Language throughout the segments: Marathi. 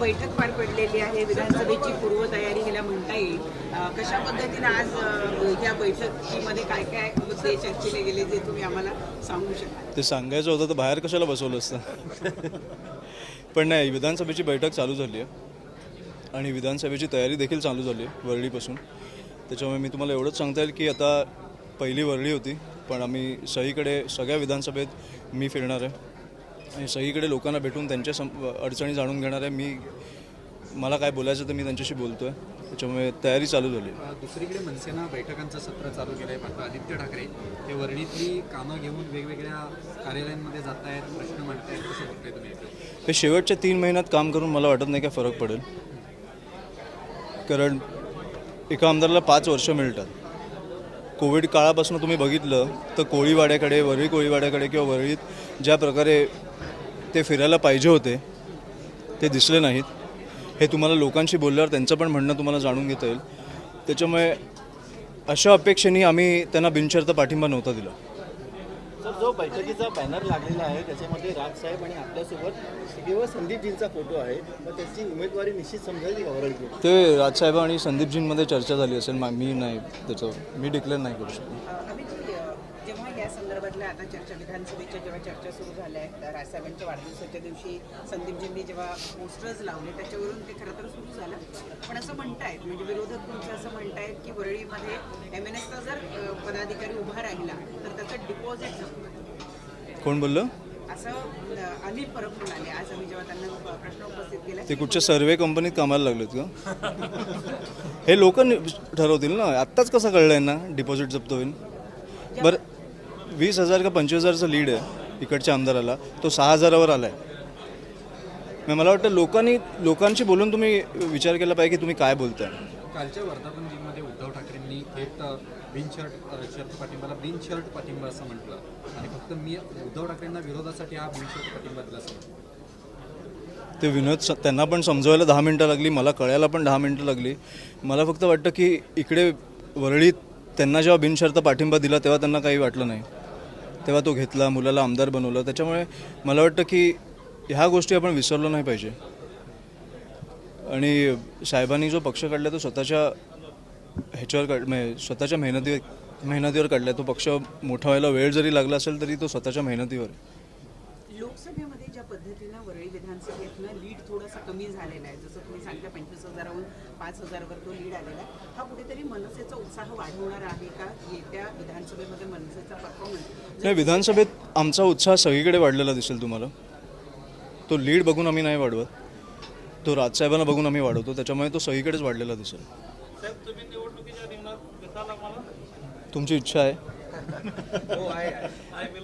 बैठक पार पडलेली आहे. विधानसभेची पूर्वतयारी हिला म्हणता येईल. कशा पद्धतीने आज या बैठकीमध्ये काय काय मुद्दे चर्चेले गेले ते तुम्ही आम्हाला सांगू शकता ते सांगायचं होतं तर बाहेर कशाला बसवलं असतं? पण नाही विधानसभेची बैठक चालू झाली आहे. आणि विधानसभेची तयारी देखील चालू झाली आहे वरळीपासून त्याच्यामुळे मी तुम्हाला एवढंच सांगता येईल की आता पहिली वरळी होती पण आम्ही सहीकडे सगळ्या विधानसभेत मी फिरणार आहे. आणि सगळीकडे लोकांना भेटून त्यांच्या सम अडचणी जाणून घेणार आहे. मी मला काय बोलायचं तर मी त्यांच्याशी बोलतो आहे त्याच्यामुळे तयारी चालू झाली. दुसरीकडे मनसेनं बैठकांचं सत्र चालू केलं आहे मात्र आदित्य ठाकरे हे वर्णीतली कामं घेऊन वेगवेगळ्या कार्यालयांमध्ये जात आहेत प्रश्न मांडतायत कसं बघताय तुम्ही? हे शेवटच्या तीन महिन्यात काम करून मला वाटत नाही काय फरक पडेल. कारण एका आमदाराला पाच वर्ष मिळतात. कोविड काळापासून तुम्ही बघितलं तर कोळीवाड्याकडे वरळी कोळीवाड्याकडे किंवा वरळीत ज्या प्रकारे ते फिरायला पाहिजे होते ते दिसले नाहीत. हे तुम्हाला लोकांशी बोलल्यावर त्यांचं पण म्हणणं तुम्हाला जाणून घेता येईल. त्याच्यामुळे अशा अपेक्षेने आम्ही त्यांना बिनशर्त पाठिंबा नव्हता दिला. सर जो बैठकीचा बॅनर लागलेला आहे त्याच्यामध्ये राजसाहेब आणि आपल्यासोबत केवळ संदीपजींचा फोटो आहे. मग त्याची उमेदवारी निश्चित समजायची ते राजसाहेब आणि संदीपजींमध्ये चर्चा झाली असेल मा- मी नाही त्याचं मी डिक्लेअर नाही करू शकतो अ, अभिजी अ, जेव्हा या संदर्भातल्या आता चर्चा विधानसभेच्या जेव्हा चर्चा सुरू झाल्या आहेत तर राजसाहेबांच्या वाढदिवसाच्या दिवशी संदीपजींनी जेव्हा पोस्टर्स लावले त्याच्यावरून ते खरं तर सुरू झालं. पण असं म्हणतायत म्हणजे विरोधक तुमचं असं म्हणतायत की वरळीमध्ये एम एन एसचा जर पदाधिकारी उभा राहिला तर त्याचं डिपॉझिट जपलं कोण बोललं? असं अ, अनिल परब म्हणाले. आज आम्ही जेव्हा त्यांना प- प्रश्न उपस्थित केला ते कुठच्या सर्वे कंपनीत कामाला लागलेत का हे लोक ठरवतील ना. आत्ताच कसं कळलं ना डिपॉझिट जप्त होईल. बरं वीस हजार का पंचवीस हजारचं लीड आहे इकडच्या आमदाराला. तो सहा हजारावर आला आहे मला वाटतं लोकांनी लोकांशी बोलून तुम्ही विचार केला पाहिजे की तुम्ही काय बोलताय. कालच्या वर्धापन दिनमध्ये उद्धव ठाकरेंनी थेट बिनशर्ट शर्ट पाठिंबाला बिनशर्ट पाठिंबा असं म्हटलं. आणि फक्त मी उद्धव ठाकरेंना विरोधासाठी हा बिनशर्ट पाठिंबा दिला असं ते विनोद त्यांना पण समजवायला दहा मिनटं लागली मला कळायला पण दहा मिनटं लागली. मला फक्त वाटतं की इकडे वरळीत त्यांना जेव्हा बिनशर्त पाठिंबा दिला तेव्हा त्यांना काही वाटलं नाही. तेव्हा तो घेतला मुलाला आमदार बनवलं. त्याच्यामुळे मला वाटतं की ह्या गोष्टी आपण विसरलो नाही पाहिजे. आणि साहेबांनी जो पक्ष काढला तो स्वतःच्या ह्याच्यावर काढ म्हणजे स्वतःच्या मेहनती मेहनतीवर काढला. तो पक्ष मोठा व्हायला वेळ जरी लागला असेल तरी तो स्वतःच्या मेहनतीवर लोकसभेमध्ये ज्या पद्धतीनं वरळी विधानसभेतनं लीड थोडासा कमी झालेला आहे जसं तुम्ही सांगता पंचवीस हजाराहून पाच हजारवर तो लीड आलेला आहे. हा कुठेतरी मनसेचा उत्साह वाढवणार आहे का? येत्या विधानसभेमध्ये मनसेचा परफॉर्मन्स नाही विधानसभेत आमचा उत्साह सगळीकडे वाढलेला दिसेल तुम्हाला. तो लीड बघून आम्ही नाही वाढवत. तो राजसाहेबांना बघून आम्ही वाढवतो. त्याच्यामुळे तो सगळीकडेच वाढलेला दिसेल. तुमची इच्छा आहे.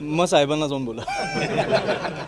मग साहेबांना जाऊन बोला.